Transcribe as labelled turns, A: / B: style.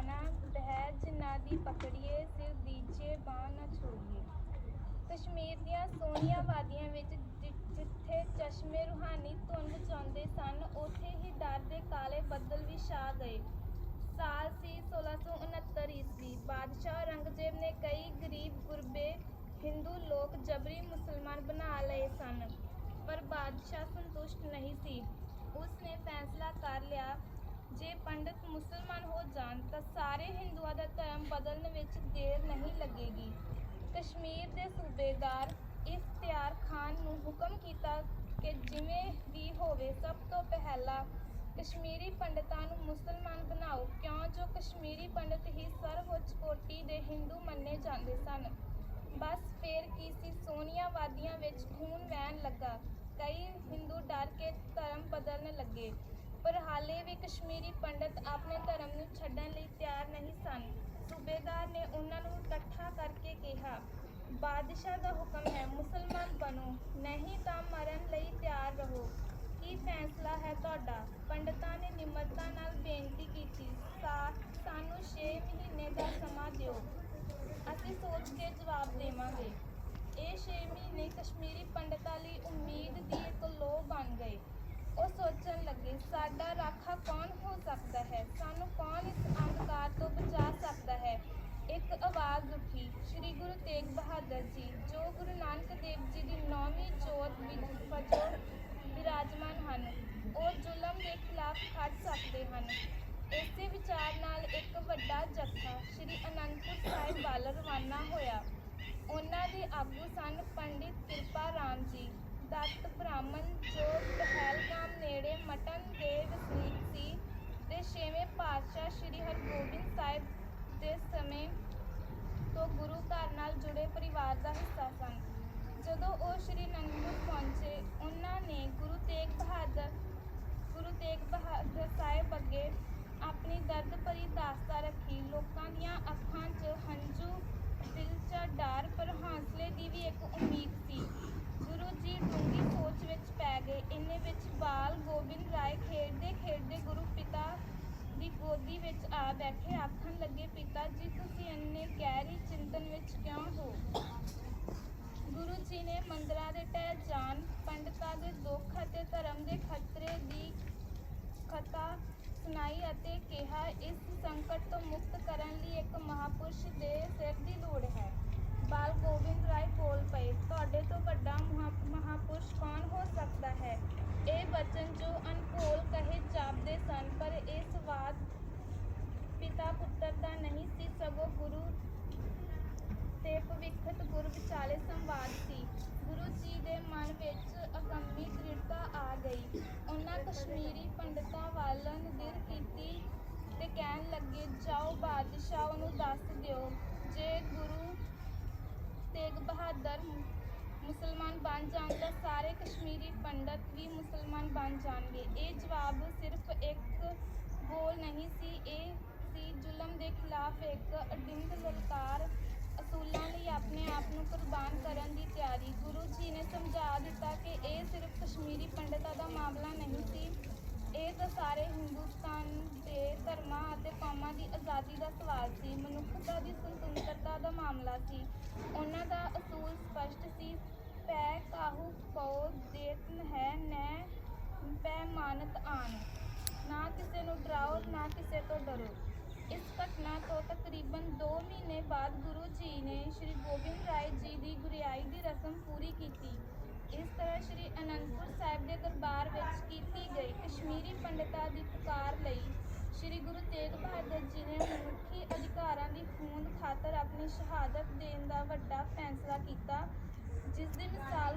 A: ਸੋਨਾ ਬਹਿ ਜਿਨ੍ਹਾਂ ਦੀ ਪਕੜੀਏ, ਸਿਰ ਦੀਜੇ, ਬਾਹ ਨਾ ਛੋੜੀਏ। ਕਸ਼ਮੀਰ ਦੀਆਂ ਸੋਹਣੀਆਂ ਵਾਦੀਆਂ ਵਿੱਚ ਜਿੱਥੇ ਚਸ਼ਮੇ ਰੂਹਾਨੀ ਧੁੰਦ ਚਾਉਂਦੇ ਸਨ, ਉੱਥੇ ਹੀ ਡਰ ਦੇ ਕਾਲੇ ਬੱਦਲ ਵੀ ਛਾ ਗਏ। ਸਾਲ ਸੀ 1669 ਈਸਵੀ। ਬਾਦਸ਼ਾਹ ਔਰੰਗਜ਼ੇਬ ਨੇ ਕਈ ਗਰੀਬ, ਗੁਰਬੇ, ਹਿੰਦੂ ਲੋਕ ਜਬਰੀ ਮੁਸਲਮਾਨ ਬਣਾ ਲਏ ਸਨ, ਪਰ ਬਾਦਸ਼ਾਹ ਸੰਤੁਸ਼ਟ ਨਹੀਂ ਸੀ। ਉਸ ਨੇ ਫੈਸਲਾ ਕਰ ਲਿਆ, ਜੇ ਪੰਡਤ ਮੁਸਲਮਾਨ ਹੋ ਤਾਂ ਸਾਰੇ ਹਿੰਦੂਆਂ ਦਾ ਧਰਮ ਬਦਲਣ ਵਿੱਚ ਦੇਰ ਨਹੀਂ ਲੱਗੇਗੀ। ਕਸ਼ਮੀਰ ਦੇ ਸੂਬੇਦਾਰ ਇਫਤਿਆਰ ਖਾਨ ਨੂੰ ਹੁਕਮ ਕੀਤਾ ਕਿ ਜਿਵੇਂ ਵੀ ਹੋਵੇ, ਸਭ ਤੋਂ ਪਹਿਲਾਂ ਕਸ਼ਮੀਰੀ ਪੰਡਤਾਂ ਨੂੰ ਮੁਸਲਮਾਨ ਬਣਾਓ, ਕਿਉਂ ਜੋ ਕਸ਼ਮੀਰੀ ਪੰਡਤ ਹੀ ਸਰਵਉੱਚ ਕੋਟੀ ਦੇ ਹਿੰਦੂ ਮੰਨੇ ਜਾਂਦੇ ਸਨ। ਬਸ ਫੇਰ ਕੀ ਸੀ ਸੋਨੀਆਂ ਵਾਦੀਆਂ ਵਿੱਚ ਖੂਨ ਵਹਿਣ ਲੱਗਾ। ਕਈ ਹਿੰਦੂ ਡਰ ਕੇ ਧਰਮ ਬਦਲਣ ਲੱਗੇ। ਪਰ ਹਾਲੇ ਵੀ ਕਸ਼ਮੀਰੀ ਪੰਡਤ ਆਪਣੇ ਧਰਮ ਨੂੰ ਛੱਡਣ ਲਈ ਤਿਆਰ ਨਹੀਂ ਸਨ। ਸੂਬੇਦਾਰ ਨੇ ਉਹਨਾਂ ਨੂੰ ਇਕੱਠਾ ਕਰਕੇ ਕਿਹਾ, ਬਾਦਸ਼ਾਹ ਦਾ ਹੁਕਮ ਹੈ, ਮੁਸਲਮਾਨ ਬਣੋ, ਨਹੀਂ ਤਾਂ ਮਰਨ ਲਈ ਤਿਆਰ ਰਹੋ। ਕੀ ਫੈਸਲਾ ਹੈ ਤੁਹਾਡਾ? ਪੰਡਤਾਂ ਨੇ ਨਿਮਰਤਾ ਨਾਲ ਬੇਨਤੀ ਕੀਤੀ ਸਾ- ਸਾਨੂੰ 6 ਮਹੀਨੇ ਦਾ ਸਮਾਂ ਦਿਓ। ਅਸੀਂ ਸੋਚ ਕੇ ਜਵਾਬ ਦੇਵਾਂਗੇ। ਇਹ 6 ਮਹੀਨੇ ਕਸ਼ਮੀਰੀ ਪੰਡਤਾਂ ਲਈ ਉਮੀਦ ਦੀ ਇੱਕ ਲੋਹ ਬਣ ਗਏ। ਉਹ ਸੋਚਣ ਲੱਗੇ, ਸਾਡਾ ਰਾਖਾ ਕੌਣ ਹੋ ਸਕਦਾ ਹੈ? ਸਾਨੂੰ ਕੌਣ ਇਸ ਅੰਧਕਾਰ ਤੋਂ ਬਚਾ ਸਕਦਾ ਹੈ? ਇੱਕ ਆਵਾਜ਼ ਉੱਠੀ, ਸ੍ਰੀ ਗੁਰੂ ਤੇਗ ਬਹਾਦਰ ਜੀ, ਜੋ ਗੁਰੂ ਨਾਨਕ ਦੇਵ ਜੀ ਦੀ ਨੌਵੀਂ ਜੋਤ ਵਿੱਚ ਵਜੋਂ ਵਿਰਾਜਮਾਨ ਹਨ, ਉਹ ਜ਼ੁਲਮ ਦੇ ਖਿਲਾਫ ਖੜ ਸਕਦੇ ਹਨ। ਇਸੇ ਵਿਚਾਰ ਨਾਲ ਇੱਕ ਵੱਡਾ ਜੱਥਾ ਸ੍ਰੀ ਅਨੰਦਪੁਰ ਸਾਹਿਬ ਵੱਲ ਰਵਾਨਾ ਹੋਇਆ। ਉਹਨਾਂ ਦੇ ਆਗੂ ਸਨ ਪੰਡਿਤ ਕਿਰਪਾ ਰਾਮ ਜੀ। ਦੱਤ ਬ੍ਰਾਹਮਣ ਜੋ ਪਹਿਲਗਾਮ ਨੇੜੇ ਮਟਨ ਦੇ ਵਸਨੀਕ ਸੀ ਤੇ ਛੇਵੇਂ ਪਾਤਸ਼ਾਹ ਸ੍ਰੀ ਹਰਗੋਬਿੰਦ ਸਾਹਿਬ ਦੇ ਸਮੇਂ ਤੋਂ ਗੁਰੂ ਘਰ ਨਾਲ ਜੁੜੇ ਪਰਿਵਾਰ ਦਾ ਹਿੱਸਾ ਸਨ। ਜਦੋਂ ਉਹ ਸ੍ਰੀ ਅਨੰਦਪੁਰ ਪਹੁੰਚੇ, ਉਹਨਾਂ ਨੇ ਗੁਰੂ ਤੇਗ ਬਹਾਦਰ, ਗੁਰੂ ਤੇਗ ਬਹਾਦਰ ਸਾਹਿਬ ਅੱਗੇ ਆਪਣੀ ਦਰਦ ਭਰੀ ਦਾਸਤਾ ਰੱਖੀ। ਲੋਕਾਂ ਦੀਆਂ ਅੱਖਾਂ 'ਚ ਹੰਝੂ, ਦਿਲ 'ਚ ਡਰ, ਪਰ ਹੌਸਲੇ ਦੀ ਵੀ ਇੱਕ ਉਮੀਦ ਸੀ ਗੁਰੂ ਜੀ ਡੂੰਘੀ ਸੋਚ ਵਿੱਚ ਪੈ ਗਏ ਇੰਨੇ ਵਿੱਚ ਬਾਲ ਗੋਬਿੰਦ ਰਾਏ ਖੇਡਦੇ ਖੇਡਦੇ ਗੁਰੂ ਪਿਤਾ ਦੀ ਗੋਦੀ ਵਿੱਚ ਆ ਬੈਠੇ ਆਖਣ ਲੱਗੇ, ਪਿਤਾ ਜੀ, ਤੁਸੀਂ ਇੰਨੇ ਗਹਿਰੀ ਚਿੰਤਨ ਵਿੱਚ ਕਿਉਂ ਹੋ? ਗੁਰੂ ਜੀ ਨੇ ਮੰਦਰਾਂ ਦੇ ਢਹਿ ਜਾਣ, ਪੰਡਤਾਂ ਦੇ ਦੁੱਖ ਅਤੇ ਧਰਮ ਦੇ ਖਤਰੇ ਦੀ ਕਥਾ ਸੁਣਾਈ ਅਤੇ ਕਿਹਾ, ਇਸ ਸੰਕਟ ਤੋਂ ਮੁਕਤ ਕਰਨ ਲਈ ਇੱਕ ਮਹਾਪੁਰਸ਼ ਦੇ ਲੋੜ ਹੈ ਬਾਲ ਗੋਬਿੰਦ ਰਾਏ ਬੋਲ ਪਏ ਤੁਹਾਡੇ ਤੋਂ ਵੱਡਾ ਮਹਾ- ਮਹਾਪੁਰਸ਼ ਕੌਣ ਹੋ ਸਕਦਾ ਹੈ ਇਹ ਵਚਨ ਜੋ ਅਨਕੋਲ ਕਹੇ ਜਾਪਦੇ ਸਨ, ਪਰ ਇਹ ਸਵਾਦ ਪਿਤਾ ਪੁੱਤਰ ਦਾ ਨਹੀਂ ਸੀ, ਸਗੋਂ ਗੁਰੂ ਤੇ ਭਵਿੱਖਤ ਗੁਰ ਵਿਚਾਲੇ ਸੰਵਾਦ ਸੀ। ਗੁਰੂ ਜੀ ਦੇ ਮਨ ਵਿੱਚ ਅਗੰਮੀ ਦ੍ਰਿੜਤਾ ਆ ਗਈ। ਉਹਨਾਂ ਕਸ਼ਮੀਰੀ ਪੰਡਤਾਂ ਵੱਲ ਨਜ਼ਰ ਕੀਤੀ ਤੇ ਕਹਿਣ ਲੱਗੇ, ਜਾਓ ਬਾਦਸ਼ਾਹ ਨੂੰ ਦੱਸ ਦਿਓ, ਜੇ ਗੁਰੂ ਤੇਗ ਬਹਾਦਰ ਮੁਸਲਮਾਨ ਬਣ ਜਾਣ ਤਾਂ ਸਾਰੇ ਕਸ਼ਮੀਰੀ ਪੰਡਤ ਵੀ ਮੁਸਲਮਾਨ ਬਣ ਜਾਣਗੇ। ਇਹ ਜਵਾਬ ਸਿਰਫ ਇੱਕ ਬੋਲ ਨਹੀਂ ਸੀ, ਇਹ ਸੀ ਜ਼ੁਲਮ ਦੇ ਖਿਲਾਫ ਇੱਕ ਅਡਿੰਗ ਲਲਕਾਰ ਅਸੂਲਾਂ ਲਈ ਆਪਣੇ ਆਪ ਨੂੰ ਕੁਰਬਾਨ ਕਰਨ ਦੀ ਤਿਆਰੀ। ਗੁਰੂ ਜੀ ਨੇ ਸਮਝਾ ਦਿੱਤਾ ਕਿ ਇਹ ਸਿਰਫ ਕਸ਼ਮੀਰੀ ਪੰਡਤਾਂ ਦਾ ਮਾਮਲਾ ਨਹੀਂ ਸੀ, ਇਹ ਤਾਂ ਸਾਰੇ ਹਿੰਦੁਸਤਾਨ ਦੇ ਧਰਮਾਂ ਅਤੇ ਕੌਮਾਂ ਦੀ ਆਜ਼ਾਦੀ ਦਾ ਸਵਾਲ ਸੀ। ਮਨੁੱਖਤਾ ਦੀ ਸੁਤੰਤਰਤਾ ਦਾ ਮਾਮਲਾ ਸੀ। ਉਹਨਾਂ ਦਾ ਅਸੂਲ ਸਪਸ਼ਟ ਸੀ। ਪੈ ਕਾਹੂ ਕੋ ਦੇਤ ਹੈ ਨੈ ਪੈ ਮਾਨਤ ਆਨ। ਨਾ ਕਿਸੇ ਨੂੰ ਡਰਾਓ, ਨਾ ਕਿਸੇ ਤੋਂ ਡਰੋ। ਇਸ ਘਟਨਾ ਤੋਂ ਤਕਰੀਬਨ 2 ਮਹੀਨੇ ਬਾਅਦ ਗੁਰੂ ਜੀ ਨੇ ਸ੍ਰੀ ਗੋਬਿੰਦ ਰਾਏ ਜੀ ਦੀ ਗੁਰਿਆਈ ਦੀ ਰਸਮ ਪੂਰੀ ਕੀਤੀ। ਇਸ ਤਰ੍ਹਾਂ ਸ੍ਰੀ ਅਨੰਦਪੁਰ ਸਾਹਿਬ ਦੇ ਦਰਬਾਰ ਵਿੱਚ ਕੀਤੀ ਗਈ ਕਸ਼ਮੀਰੀ ਪੰਡਤਾਂ ਦੀ ਪੁਕਾਰ ਲਈ ਸ੍ਰੀ ਗੁਰੂ ਤੇਗ ਬਹਾਦਰ ਜੀ ਨੇ ਮਨੁੱਖੀ ਦੀ ਖੂਨ ਖਾਤਰ ਆਪਣੀ ਸ਼ਹਾਦਤ ਦੇਣ ਦਾ ਵੱਡਾ ਫੈਸਲਾ ਕੀਤਾ ਜਿਸ ਦੀ ਮਿਸਾਲ